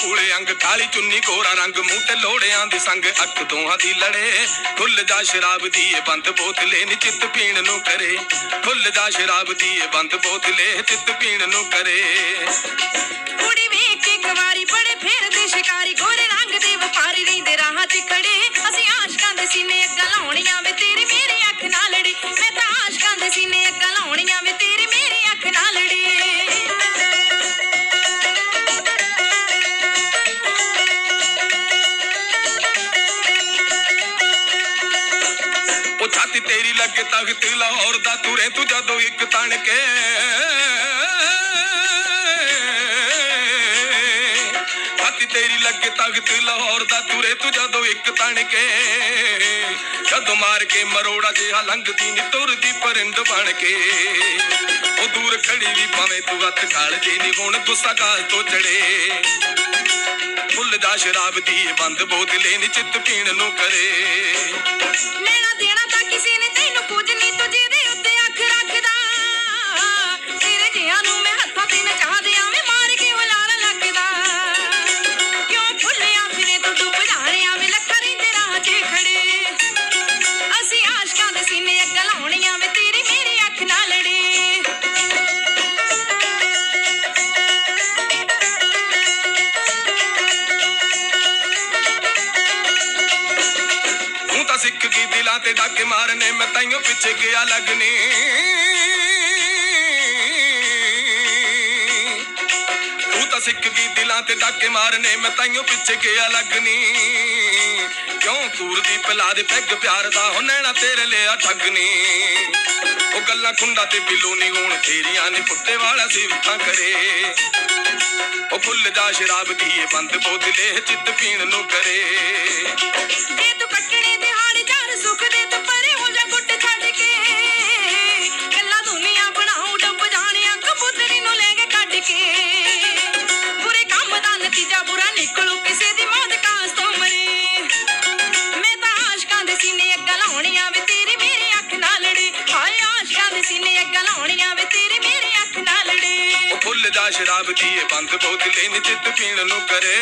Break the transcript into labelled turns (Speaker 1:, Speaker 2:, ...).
Speaker 1: ਰੰਗ ਕਾਲੀ ਚੁੰਨੀ, ਗੋਰਾ ਰੰਗ, ਮੂੰਹ ਤੇ ਲੋੜਿਆਂ ਦੀ ਸੰਗ, ਅੱਖ ਦੋਹਾਂ ਦੀ ਲੜੇ। ਖੁੱਲ ਜਾ ਸ਼ਰਾਬ ਦੀ ਇਹ ਬੰਦ ਬੋਤਲੇ ਨੀ ਚਿੱਤ ਪੀਣ ਨੂੰ ਕਰੇ। ਖੁੱਲ ਜਾ ਸ਼ਰਾਬ ਦੀ ਇਹ ਬੰਦ ਬੋਤਲੇ ਚਿੱਤ ਪੀਣ ਨੂੰ ਕਰੇ।
Speaker 2: ਕੁੜੀ ਵੇਖ ਕੇ ਕੁਵਾਰੀ ਬੜੇ ਫੇਰਦੇ, ਸ਼ਿਕਾਰੀ ਗੋਰੇ ਰੰਗ ਦੇ ਵਪਾਰੀ ਰਹਿੰਦੇ, ਰਾਹ 'ਚ ਖੜੇ। ਅਸੀਂ ਆਸ਼ਕਾਂ ਦੇ ਸੀਨੇ ਅੱਗਾ ਲਾਉਣੀਆਂ ਵੇ, ਤੇਰੀ ਮੇਰੀ ਅੱਖ ਨਾਲ ਲੜੀ। ਮੈਂ ਤਾਂ ਆਸ਼ਕਾਂ ਦੇ ਸੀਨੇ
Speaker 1: ਉਹ ਛਾਤੀ ਤੇਰੀ ਲੱਗੇ ਤਖਤ ਲਾਹੌਰ ਦਾ ਤੁਰੇ ਤੂੰ ਜਦੋਂ ਇੱਕ ਤਣ ਕੇ ਛਾਤੀ ਤੇਰੀ ਲੱਗੇ ਤਖਤ ਲਾਹੌਰ ਦਾ ਤੁਰੇ ਤੂੰ ਜਦੋਂ ਇੱਕ ਤਣ ਕੇ ਜਦੋਂ ਮਾਰ ਕੇ ਮਰੋੜਾ ਜਿਹਾ ਲੰਘਦੀ ਨੀ ਤੁਰਦੀ ਪਰਿੰਦ ਬਣ ਕੇ। ਉਹ ਦੂਰ ਖੜੀ ਵੀ ਭਾਵੇਂ ਤੂੰ ਹੱਥ ਖਾਲ ਜੇ ਨੀ, ਹੁਣ ਗੁੱਸਾ ਕਾਲ ਤੋਂ ਚੜੇ। ਸ਼ਰਾਬ ਦੀ ਬੰਦ ਬੋਤਲੇ ਨੀ ਚਿੱਤ ਪੀਣ ਨੂੰ ਕਰੇ।
Speaker 2: ਲੈਣਾ ਦੇਣਾ ਤਾਂ ਕਿਸੇ ਨੇ
Speaker 1: ਸਿੱਖ ਗਈ ਦਿਲਾਂ ਤੇ ਡਾਕੇ ਮਾਰਨੇ, ਮੈਂ ਤਾਈਓ ਪਿੱਛੇ ਗਿਆ ਲੱਗਨੀ। ਤੂੰ ਤਾਂ ਸਿੱਖ ਗਈ ਦਿਲਾਂ ਤੇ ਡਾਕੇ ਮਾਰਨੇ, ਮੈਂ ਤਾਈਓ ਪਿੱਛੇ ਗਿਆ ਲੱਗਨੀ। ਕਿਉਂ ਕੂਰ ਦੀ ਪਲਾ ਦੇ ਪੈਗ ਪਿਆਰ ਦਾ ਹੋ ਨੈਣਾ ਤੇਰੇ ਲਿਆ ਠੱਗਨੀ। ਉਹ ਗੱਲਾਂ ਖੁੰਡਾ ਤੇ ਬਿੱਲੂ ਨਹੀਂ ਹੋਣ ਤੇਰੀਆਂ ਨੇ ਪੁੱਤੇ ਵਾਲਾ ਸਿਫਤਾਂ ਕਰੇ। ਉਹ ਫੁੱਲ ਜਾ ਸ਼ਰਾਬ ਦੀ ਇਹ ਬੰਦ ਬੋਤਲੇ, ਚਿੱਤ ਪੀਣ ਨੂੰ ਕਰੇ।
Speaker 2: ਲਾਉਣੀਆਂ ਵੇ ਤੇਰੀ ਮੇਰੀ ਅੱਖ ਨਾਲ ਲੜੇ ਹਾਏ ਆਸ਼ਕਾਂ ਦੇ ਸੀਨੇ ਅੱਗਾ ਲਾਉਣੀਆਂ ਵੇ ਤੇਰੀ ਮੇਰੀ ਅੱਖ ਨਾਲ ਲੜੇ
Speaker 1: ਉਹ ਫੁੱਲ ਦਾ ਸ਼ਰਾਬ ਦੀ ਇਹ ਬੰਦ, ਬੋਤਲੇ ਨੀ ਚਿੱਤ ਪੀਣ ਨੂੰ ਕਰੇ।